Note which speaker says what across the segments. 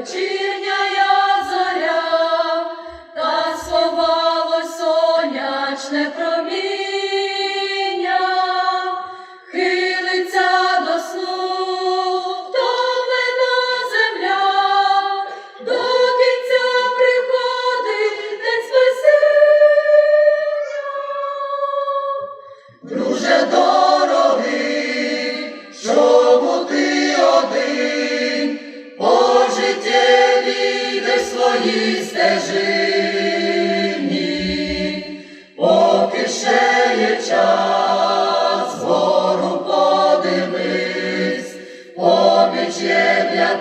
Speaker 1: achieve. Своїй стежині, поки ще є подивись, поміч є для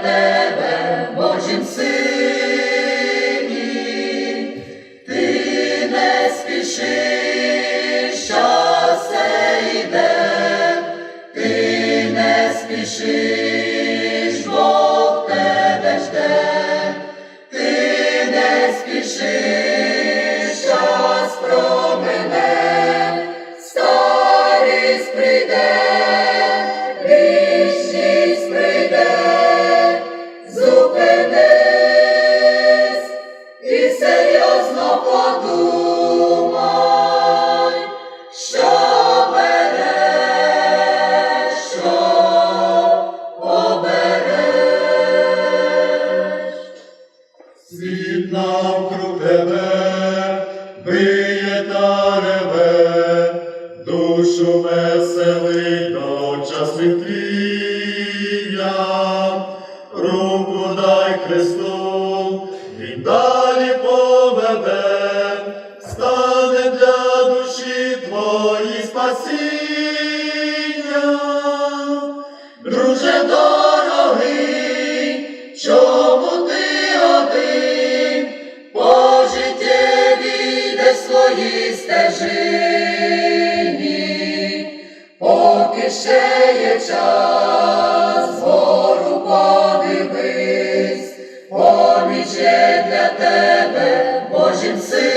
Speaker 2: часних. Руку дай Христу, він далі поведе, стане для душі твої спасіння.
Speaker 1: Друже дорогий, чому ти один, по життєві йдеш своїй стежині, ще є час, гору подивись, поміч є для тебе Божим сині.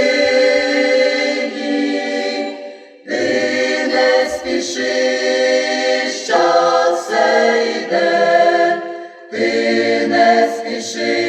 Speaker 1: Ти не спішиш, що все йде, ти не спішиш,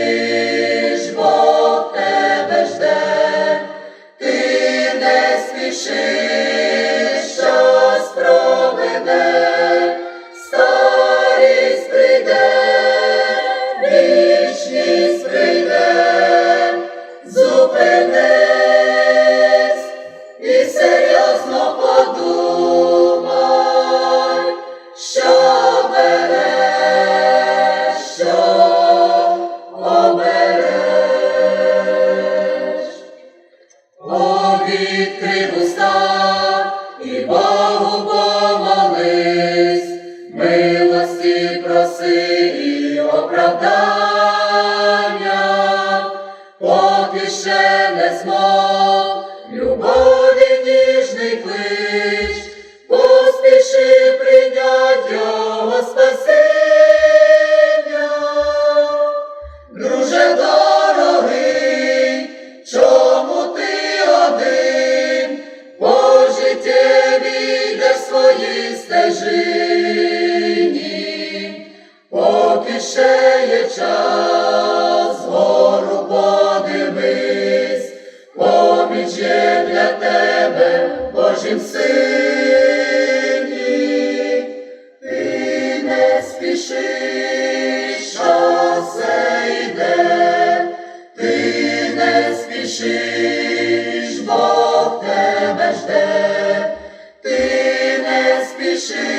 Speaker 1: О, відкрий уста і Богу помолись, милості проси і оправдання, поки ще не змог любові ніжний клич, поспіши прийнять його. час гору подивись, поміч є для тебе Божим сині, ти не спіши, ти не спішиш, Бог тебе жде, ти не спішиш.